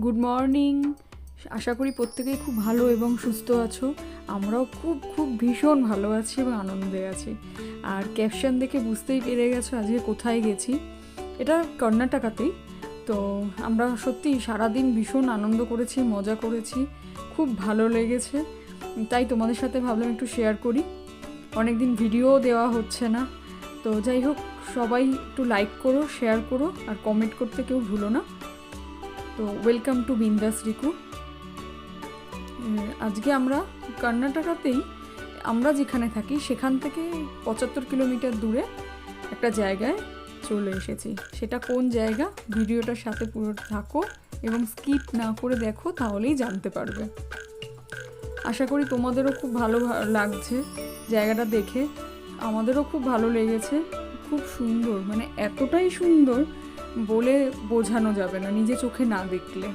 Good morning আশা করি প্রত্যেকেই খুব ভালো এবং সুস্থ আছো। আমরাও খুব খুব ভীষণ ভালো আছি এবং আনন্দে আছি। আর ক্যাপশন দেখে বুঝতেই পেরে গেছো আজকে কোথায় গেছি। এটা কর্ণাটকাতেই। তো আমরা সত্যি সারাদিন ভীষণ আনন্দ করেছি, মজা করেছি। খুব ভালো লেগেছে। তাই তোমাদের সাথে ভাবলাম একটু শেয়ার করি। অনেক দিন ভিডিও দেওয়া হচ্ছে না। তো যাই হোক, সবাই একটু লাইক করো শেয়ার করো, আর কমেন্ট করতে কেউ ভুলো না। তো ওয়েলকাম টু বিন্দাস রিকু আজকে আমরা কর্ণাটকাতেই, আমরা যেখানে থাকি, সেখান থেকে পঁচাত্তর কিলোমিটার দূরে একটা জায়গায় চলে এসেছি। সেটা কোন জায়গা? ভিডিওটার সাথে পুরো থাকো এবং স্কিপ না করে দেখো, তাহলেই জানতে পারবে। আশা করি তোমাদেরও খুব ভালো লাগছে জায়গাটা দেখে। আমাদেরও খুব ভালো লেগেছে। খুব সুন্দর মানে এতটাই সুন্দর বলে বোঝানো যাবে না, নিজে চোখে না দেখলে।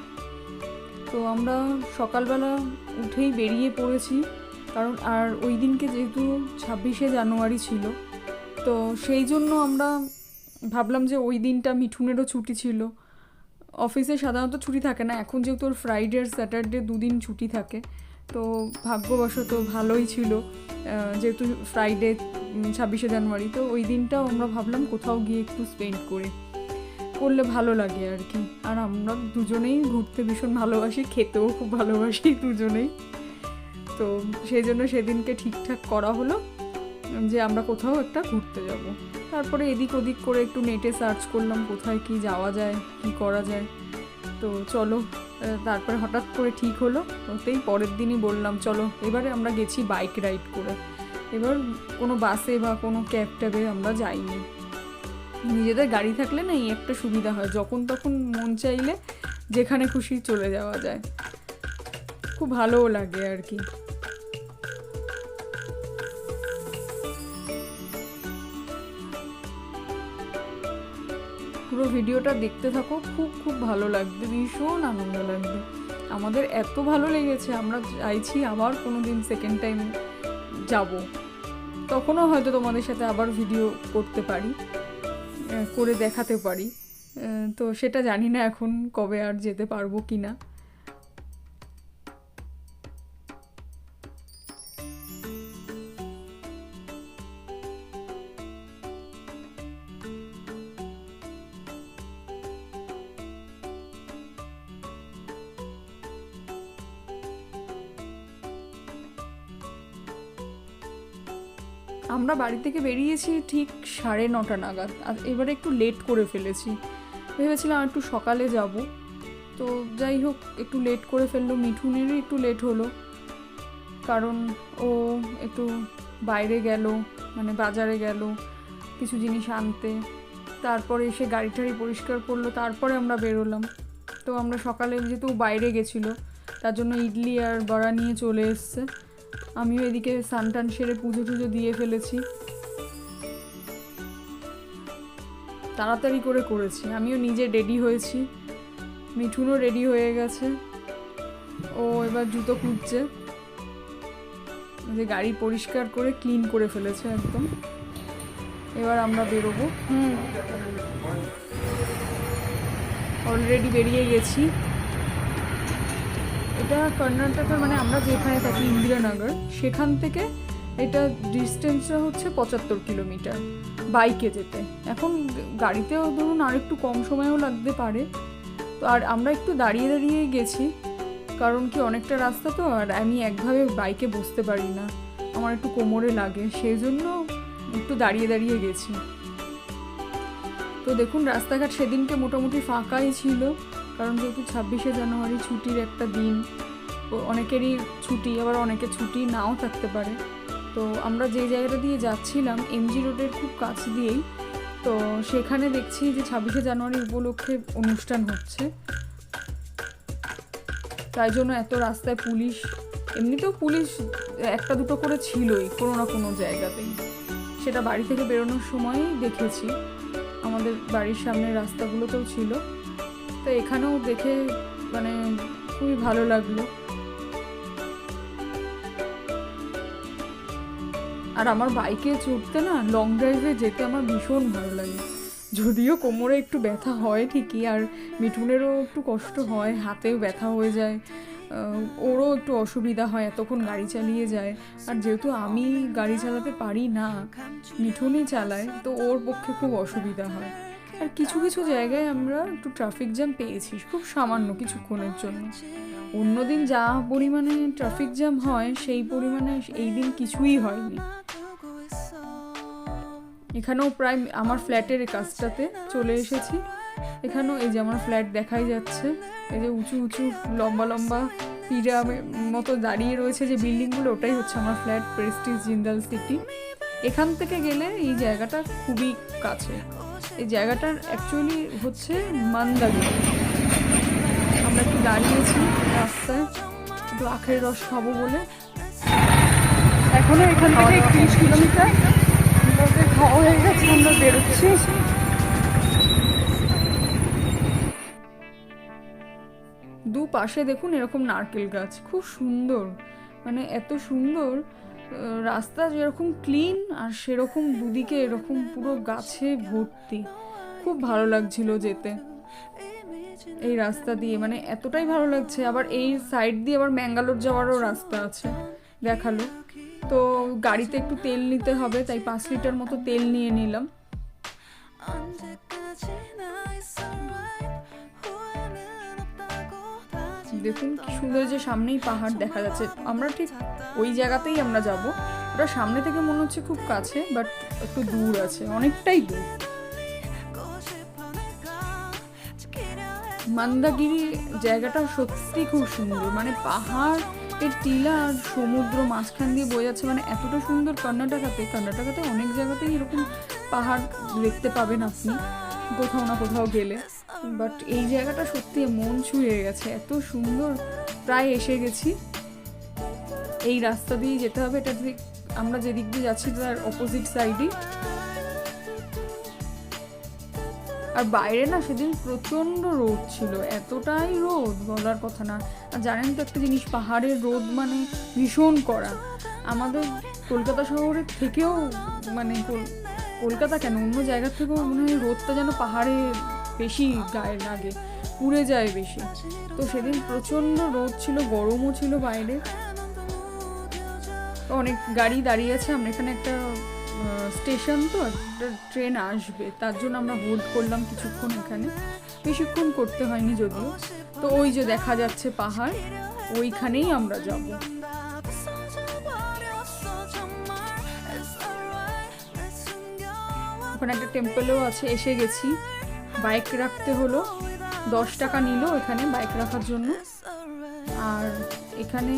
তো আমরা সকালবেলা উঠেই বেরিয়ে পড়েছি, কারণ আর ওই দিনকে যেহেতু ছাব্বিশে জানুয়ারি ছিল, তো সেই জন্য আমরা ভাবলাম যে ওই দিনটা মিঠুনেরও ছুটি ছিল। অফিসে সাধারণত ছুটি থাকে না, এখন যেহেতু ওর ফ্রাইডে আর স্যাটারডে দুদিন ছুটি থাকে, তো ভাগ্যবশত ভালোই ছিল যেহেতু ফ্রাইডে ছাব্বিশে জানুয়ারি, তো ওই দিনটাও আমরা ভাবলাম কোথাও গিয়ে একটু স্পেন্ড করে করলে ভালো লাগে আর কি। আর আমরা দুজনেই ঘুরতে ভীষণ ভালোবাসি, খেতেও খুব ভালোবাসি দুজনেই। তো সেই জন্য সেদিনকে ঠিকঠাক করা হলো যে আমরা কোথাও একটা ঘুরতে যাব। তারপরে এদিক ওদিক করে একটু নেটে সার্চ করলাম কোথায় কি যাওয়া যায়, কি করা যায়। তো চলো তারপরে হঠাৎ করে ঠিক হলো। ওতেই পরের দিনই বললাম, চলো, এবারে আমরা গেছি বাইক রাইড করে। এবার কোনো বাসে বা কোনো ক্যাব ট্যাবে আমরা যাইনি। নিজেদের গাড়ি থাকলে না এই একটা সুবিধা হয়, যখন তখন মন চাইলে যেখানে খুশি চলে যাওয়া যায়। খুব ভালোও লাগে আর কি। পুরো ভিডিওটা দেখতে থাকো, খুব খুব ভালো লাগবে, ভীষণ আনন্দ লাগবে। আমাদের এত ভালো লেগেছে, আমরা চাইছি আবার কোনো দিন সেকেন্ড টাইম যাব। তখনও হয়তো তোমাদের সাথে আবার ভিডিও করতে পারি। করে দেখাতে পারি। তো সেটা জানি না এখন কবে আর যেতে পারব কি না আমরা বাড়ি থেকে বেরিয়েছি ঠিক সাড়ে নটা নাগাদ, আর এবারে একটু লেট করে ফেলেছি। ভেবেছিলাম একটু সকালে যাব। তো যাই হোক, একটু লেট করে ফেলল মিঠুনেরই একটু লেট হলো। কারণ ও একটু বাইরে গেল মানে বাজারে গেল, কিছু জিনিস আনতে। তারপরে এসে গাড়ি টাড়ি পরিষ্কার করল, তারপরে আমরা বেরোলাম। তো আমরা সকালে যেহেতু বাইরে গেছিল, তার জন্য ইডলি আর বড়া নিয়ে চলে এসছে। আমিও এদিকে সানটান সেরে পুজো টুজো দিয়ে ফেলেছি। তাড়াতাড়ি করে করেছি। আমিও নিজে রেডি হয়েছি। মিঠুনও রেডি হয়ে গেছে। ও এবার জুতো খুঁজছে। যে গাড়ি পরিষ্কার করে ক্লিন করে ফেলেছে একদম। এবার আমরা বেরোবো। হুম। অলরেডি বেরিয়ে গেছি। এটা কর্ণাটকের মানে আমরা যেখানে থাকি, ইন্দিরানগর, সেখান থেকে এটা ডিস্টেন্সটা হচ্ছে পঁচাত্তর কিলোমিটার বাইকে যেতে। এখন গাড়িতেও ধরুন আর একটু কম সময়ও লাগতে পারে। তো আর আমরা একটু দাঁড়িয়ে দাঁড়িয়ে গেছি, কারণ কি অনেকটা রাস্তা তো, আর আমি একভাবে বাইকে বসতে পারি না। আমার একটু কোমরে লাগে সেই জন্য একটু দাঁড়িয়ে দাঁড়িয়ে গেছি। তো দেখুন, রাস্তাঘাট সেদিনকে মোটামুটি ফাঁকাই ছিল। কারণ যেহেতু ছাব্বিশে জানুয়ারি ছুটির একটা দিন অনেকেরই ছুটি, আবার অনেকে ছুটি নাও থাকতে পারে। তো আমরা যে জায়গাটা দিয়ে যাচ্ছিলাম এমজি রোডের খুব কাছ দিয়েই, তো সেখানে দেখছি যে ছাব্বিশে জানুয়ারি উপলক্ষে অনুষ্ঠান হচ্ছে। তাই জন্য এত রাস্তায় পুলিশ, এমনিতেও পুলিশ একটা দুটো করে ছিলই কোনো না কোনো জায়গাতেই। সেটা বাড়ি থেকে বেরোনোর সময়ই দেখেছি। আমাদের বাড়ির সামনের রাস্তাগুলোতেও ছিল। তো এখানেও দেখে মানে খুবই ভালো লাগল। আর আমার বাইকে চড়তে না লং ড্রাইভে যেতে আমার ভীষণ ভালো লাগে। যদিও কোমরে একটু ব্যথা হয় ঠিকই, আর মিঠুনেরও একটু কষ্ট হয়, হাতেও ব্যথা হয়ে যায় ওরও একটু অসুবিধা হয়, এতক্ষণ গাড়ি চালিয়ে যায়। আর যেহেতু আমি গাড়ি চালাতে পারি না, মিঠুনই চালায়, তো ওর পক্ষে খুব অসুবিধা হয়। আর কিছু কিছু জায়গায় আমরা একটু ট্রাফিক জ্যাম পেয়েছি, খুব সামান্য কিছুক্ষণের জন্য। অন্যদিন যা পরিমাণে ট্রাফিক জ্যাম হয়, সেই পরিমাণে এই দিন কিছুই হয়নি। এখানেও প্রায় আমার ফ্ল্যাটের কাজটাতে চলে এসেছি। এখানেও এই যে আমার ফ্ল্যাট দেখাই যাচ্ছে, এই যে উঁচু উঁচু লম্বা লম্বা পিরামের মতো দাঁড়িয়ে রয়েছে যে বিল্ডিংগুলো, ওটাই হচ্ছে আমার ফ্ল্যাট প্রেস্টিজ জিন্দাল সিটি এখান থেকে গেলে এই জায়গাটা খুবই কাছে। এই জায়গাটার অ্যাকচুয়ালি হচ্ছে মান্দাগিরি আমরা একটু দাঁড়িয়েছি রাস্তায় একটু আখের রস খাব বলে। এখনও এখান থেকে একত্রিশ কিলোমিটার। খাওয়া হয়ে গেছে আমরা বেরোচ্ছি। দু পাশে দেখুন এরকম নারকেল গাছ খুব সুন্দর। মানে এত সুন্দর রাস্তা যেরকম ক্লিন আর সেরকম দুদিকে এরকম পুরো গাছে ভর্তি। খুব ভালো লাগছিল যেতে। এই রাস্তা দিয়ে মানে এতটাই ভালো লাগছে। আবার এই সাইড দিয়ে আবার ম্যাঙ্গালোর যাওয়ারও রাস্তা আছে, দেখাল। তো গাড়িতে একটু তেল নিতে হবে, তাই পাঁচ লিটার মতো তেল নিয়ে নিলাম। দেখুন কি সুন্দর যে সামনেই পাহাড় দেখা যাচ্ছে। আমরা ঠিক ওই জায়গাতেই আমরা যাব। ওটা সামনে থেকে মনে হচ্ছে খুব কাছে বাট একটু দূর আছে, অনেকটাই দূর। মান্দাগিরি জায়গাটা সত্যি খুব সুন্দর। মানে পাহাড় এর টিলা আর সমুদ্র মাঝখান দিয়ে বয়ে যাচ্ছে মানে এতটা সুন্দর কর্ণাটকাতে। কর্ণাটকাতে অনেক জায়গাতেই এরকম পাহাড় দেখতে পাবেন আপনি, কোথাও না কোথাও গেলে। বাট এই জায়গাটা সত্যি মন ছুঁয়ে গেছে। এত সুন্দর, প্রায় এসে গেছি। এই রাস্তা দিয়ে যেতে হবে, এটা ঠিক আমরা যেদিক দিয়ে যাচ্ছি তার অপোজিট সাইডই আর বাইরে না সেদিন প্রচণ্ড রোদ ছিল, এতটাই রোদ বলার কথা না। আর জানেন তো একটা জিনিস, পাহাড়ের রোদ মানে ভীষণ করা আমাদের কলকাতা শহরের থেকেও মানে কলকাতা কেন? অন্য জায়গার থেকেও মনে হয় রোদটা যেন পাহাড়ে বেশি গায়ে লাগে, পুড়ে যায় বেশি। তো সেদিন প্রচণ্ড রোদ ছিল, গরমও ছিল বাইরে। তো অনেক গাড়ি দাঁড়িয়ে আছে, আমরা এখানে একটা স্টেশন তো, একটা ট্রেন আসবে। তার জন্য আমরা হোল্ড করলাম কিছুক্ষণ এখানে। বেশিক্ষণ করতে হয়নি যদিও। তো ওই যে দেখা যাচ্ছে পাহাড়, ওইখানেই আমরা যাব। ওখানে একটা টেম্পলও আছে, এসে গেছি। বাইক রাখতে হলো। দশ টাকা নিল এখানে বাইক রাখার জন্য। আর এখানে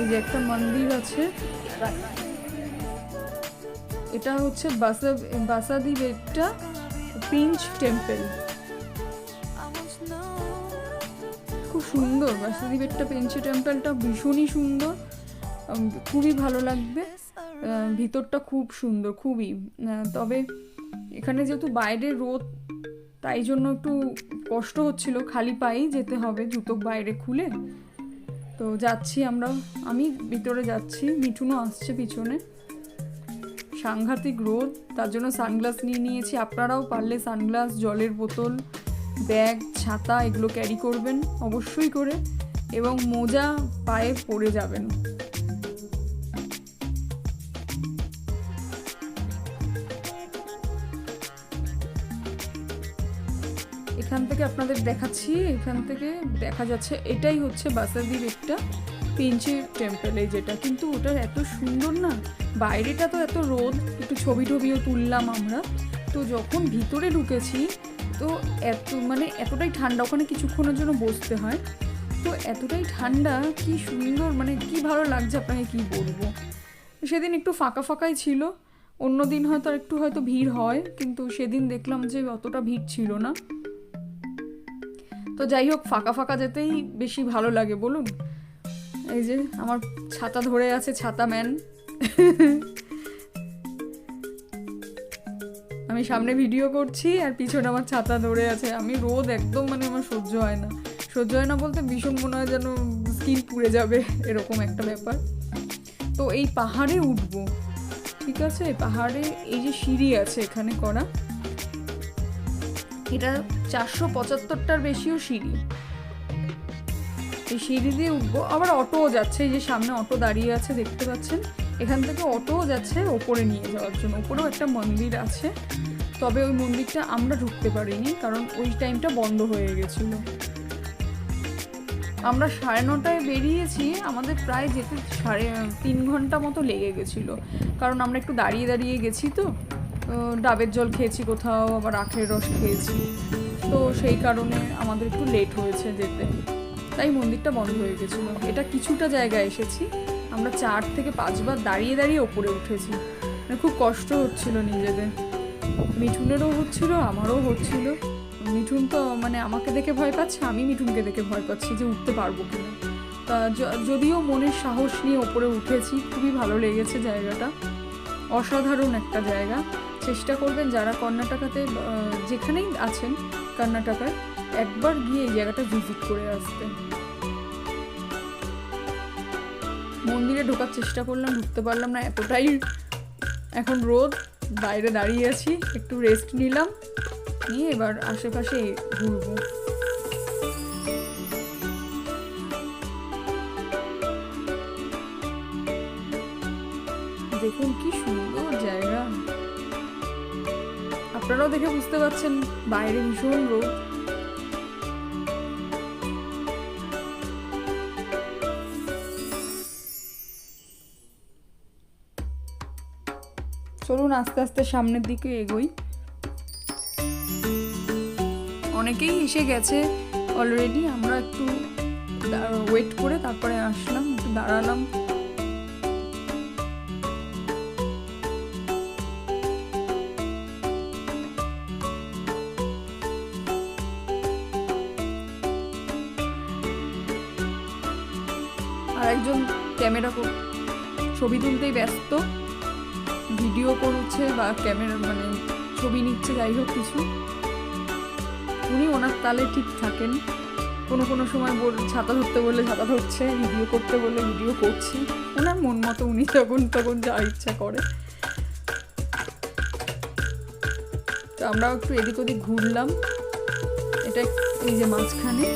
এই যে একটা মন্দির আছে। এটা হচ্ছে বাসা, বাসাদি বেটটা পিঞ্চ টেম্পল। খুব সুন্দর, বাসাদি বেটটা, পিঞ্চ টেম্পলটা ভীষণই সুন্দর। খুবই ভালো লাগবে। ভিতরটা খুব সুন্দর, খুবই। তবে এখানে যেহেতু বাইরে রোদ তাই জন্য একটু কষ্ট হচ্ছিল। খালি পায়েই যেতে হবে জুতো বাইরে খুলে। তো যাচ্ছি আমরা। আমি ভিতরে যাচ্ছি, মিঠুনও আসছে পিছনে। সাংঘাতিক রোদ, তার জন্য সানগ্লাস নিয়ে নিয়েছি। আপনারাও পারলে সানগ্লাস, জলের বোতল, ব্যাগ, ছাতা, এগুলো ক্যারি করবেন, অবশ্যই করে। এবং মোজা পায়ে পরে যাবেন। এখান থেকে আপনাদের দেখাচ্ছি, এখান থেকে দেখা যাচ্ছে, এটাই হচ্ছে বাসাদির একটা পিঞ্চি টেম্পেল এই যেটা। কিন্তু ওটার এত সুন্দর না, বাইরেটা তো এত রোদ, একটু ছবি টবিও তুললাম আমরা। তো যখন ভিতরে ঢুকেছি, তো এত মানে এতটাই ঠান্ডা, ওখানে কিছুক্ষণের জন্য বসতে হয়। তো এতটাই ঠান্ডা, কি সুন্দর মানে কি ভালো লাগছে আপনাকে কি বলব? সেদিন একটু ফাঁকা ফাঁকাই ছিল, অন্য দিন হয়তো আর একটু হয়তো ভিড় হয়, কিন্তু সেদিন দেখলাম যে অতটা ভিড় ছিল না। তো যাই হোক, ফাঁকা ফাঁকা যেতেই বেশি ভালো লাগে, বলুন? এই যে আমার ছাতা ধরে আছে, ছাতা ম্যান। আমি সামনে ভিডিও করছি আর পিছনে আমার ছাতা ধরে আছে। আমি রোদ একদম মানে আমার সহ্য হয় না। সহ্য হয় না বলতে ভীষণ মনে হয় যেন স্কিন পুড়ে যাবে, এরকম একটা ব্যাপার। তো এই পাহাড়ে উঠবো, ঠিক আছে? পাহাড়ে এই যে সিঁড়ি আছে এখানে করা। এটা চারশো পঁচাত্তরটার বেশিও সিঁড়ি। এই সিঁড়ি দিয়ে উঠবো। আবার অটোও যাচ্ছে, এই যে সামনে অটো দাঁড়িয়ে আছে, দেখতে পাচ্ছেন? এখান থেকে অটোও যাচ্ছে ওপরে নিয়ে যাওয়ার জন্য। ওপরেও একটা মন্দির আছে, তবে ওই মন্দিরটা আমরা ঢুকতে পারিনি, কারণ ওই টাইমটা বন্ধ হয়ে গেছিল। আমরা সাড়ে নটায় বেরিয়েছি, আমাদের প্রায় যেতে সাড়ে, তিন ঘণ্টা মতো লেগে গেছিল। কারণ আমরা একটু দাঁড়িয়ে দাঁড়িয়ে গেছি তো তো। ডাবের জল খেয়েছি কোথাও, আবার আখের রস খেয়েছি। তো সেই কারণে আমাদের একটু লেট হয়েছে যেতে। তাই মন্দিরটা বন্ধ হয়ে গেছিল। এটা কিছুটা জায়গায় এসেছি। আমরা চার থেকে পাঁচবার দাঁড়িয়ে দাঁড়িয়ে ওপরে উঠেছি। মানে খুব কষ্ট হচ্ছিল নিজেদের। মিঠুনেরও হচ্ছিল, আমারও হচ্ছিল। মিঠুন তো মানে আমাকে দেখে ভয় পাচ্ছে, আমি মিঠুনকে দেখে ভয় পাচ্ছি যে উঠতে পারব কিনা। তা যদিও মনের সাহস নিয়ে ওপরে উঠেছি, খুবই ভালো লেগেছে জায়গাটা। অসাধারণ একটা জায়গা। চেষ্টা করবেন যারা কর্ণাটকাতে যেখানেই আছেন কর্ণাটকায় একবার গিয়ে এই জায়গাটা ভিজিট করে আসতে। মন্দিরে ঢোকার চেষ্টা করলাম, ঢুকতে পারলাম না এতটাই। এখন রোদ, বাইরে দাঁড়িয়ে আছি, একটু রেস্ট নিলাম, নিয়ে এবার আশেপাশে ঘুরবো। দেখে বুঝতে পারছেন বাইরে ভীষণ রোদ। চলুন আস্তে আস্তে সামনের দিকে এগোই। অনেকেই এসে গেছে অলরেডি আমরা একটু ওয়েট করে তারপরে আসলাম, একটু দাঁড়ালাম। ছবি তুলতেই ব্যস্ত। ভিডিও করছে বা ক্যামেরা মানে ছবি নিচ্ছে, যাই হোক কিছু। উনি ওনার তালে ঠিক থাকেন। কোনো কোনো সময় বল ছাতা ধরতে বললে ছাতা ধরছে, ভিডিও করতে বললে ভিডিও করছি। ওনার মন মতো উনি তখন তখন যা ইচ্ছা করে। তো আমরাও একটু এদিক ওদিক ঘুরলাম। এটা এই যে মাঝখানে।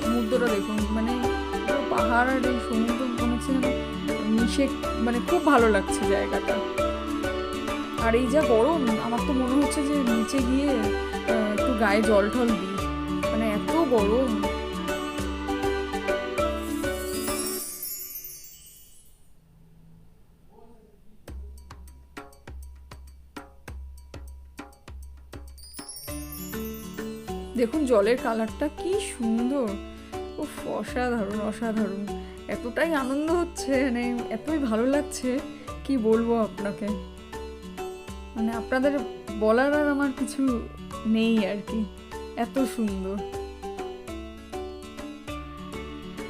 সমুদ্রটা দেখুন মানে পাহাড় আর এই সমুদ্র মনে হচ্ছে মিশে মানে খুব ভালো লাগছে জায়গাটা। আর এই যা গরম, আমার তো মনে হচ্ছে যে নিচে গিয়ে একটু গায়ে জল টল দিই। মানে এত গরম। দেখুন, জলের কালারটা কি সুন্দর। ও অসাধারণ অসাধারণ। এতটাই আনন্দ হচ্ছে মানে এতই ভালো লাগছে, কি বলব আপনাকে? মানে আপনাদের বলার আর আমার কিছু নেই আর কি, এত সুন্দর।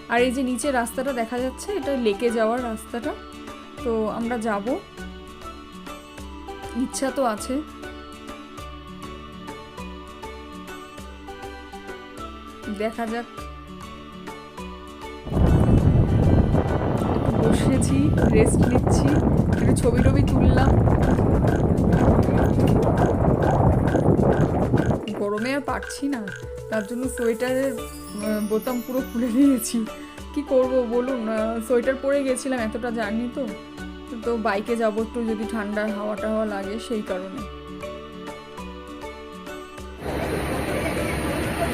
আর এই যে নিচে রাস্তাটা দেখা যাচ্ছে, এটা লেকে যাওয়ার রাস্তাটা, তো আমরা যাব। ইচ্ছা তো আছে। দেখা যাক। রেস্ট নিচ্ছি। একটু ছবি টবি তুললাম। গরমে আর পারছি না। তার জন্য সোয়েটারের বোতাম পুরো খুলে নিয়েছি। কি করব বলুন? সোয়েটার পরে গেছিলাম এতটা জার্নি তো। তো বাইকে যাব একটু যদি ঠান্ডার হাওয়া টাওয়া লাগে সেই কারণে।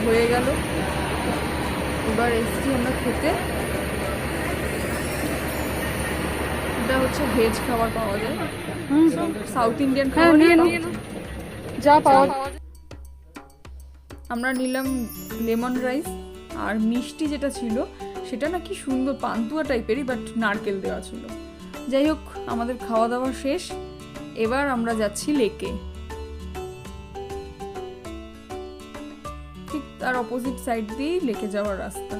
হয়ে গেল। এবার এসছি আমরা খেতে। এটা হচ্ছে ভেজ খাবার পাওয়া যায়। সাউথ ইন্ডিয়ান খাবার নিয়ে যা পাওয়া আমরা নিলাম লেমন রাইস আর মিষ্টি যেটা ছিল সেটা না কি সুন্দর পান্তুয়া টাইপেরই বাট নারকেল দেওয়া ছিল। যাই হোক আমাদের খাওয়া দাওয়া শেষ। এবার আমরা যাচ্ছি লেকে। ঠিক তার অপোজিট সাইড দিয়েই লেকে যাওয়ার রাস্তা।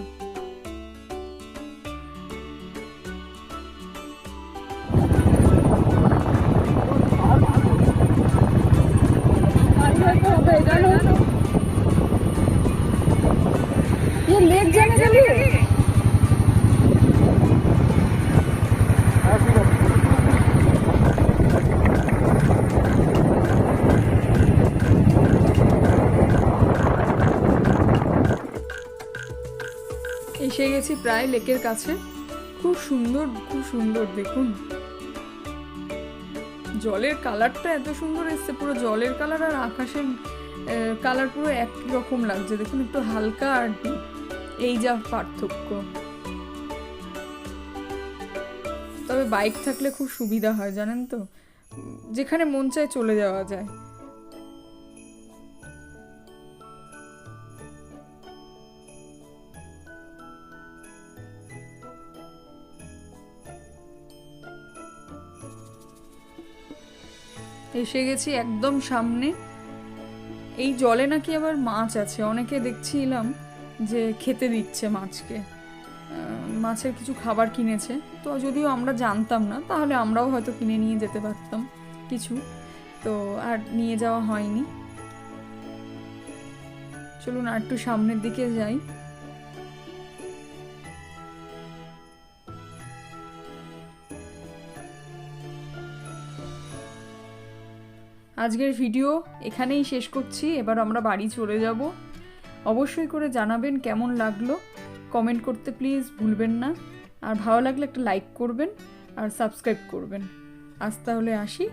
ये लेक जाने এসে গেছি প্রায় লেকের কাছে। খুব সুন্দর খুব সুন্দর, দেখুন। জলের কালারটা এত সুন্দর এসছে, পুরো জলের কালার আর আকাশের কালার পুরো একই রকম লাগছে। দেখুন, একটু হালকা আর এই যা পার্থক্য। তবে বাইক থাকলে খুব সুবিধা হয়, জানেন তো? যেখানে মন চায় চলে যাওয়া যায়। এসে গেছি একদম সামনে। এই জলে নাকি আবার মাছ আছে, অনেকে দেখছিলাম। যে খেতে দিচ্ছে মাছকে। মাছের কিছু খাবার কিনেছে। তো যদিও আমরা জানতাম না, তাহলে আমরাও হয়তো কিনে নিয়ে যেতে পারতাম কিছু। তো আর নিয়ে যাওয়া হয়নি। চলুন আর একটু সামনের দিকে যাই। আজকের ভিডিও এখানেই শেষ করছি। এবার আমরা বাড়ি চলে যাব। অবশ্যই করে জানাবেন কেমন লাগল। কমেন্ট করতে প্লিজ ভুলবেন না। আর ভালো লাগলে একটা লাইক করবেন আর সাবস্ক্রাইব করবেন। আজ তাহলে আসি।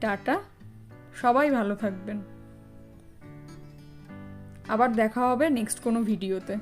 টাটা। সবাই ভালো থাকবেন। আবার দেখা হবে নেক্সট কোনো ভিডিওতে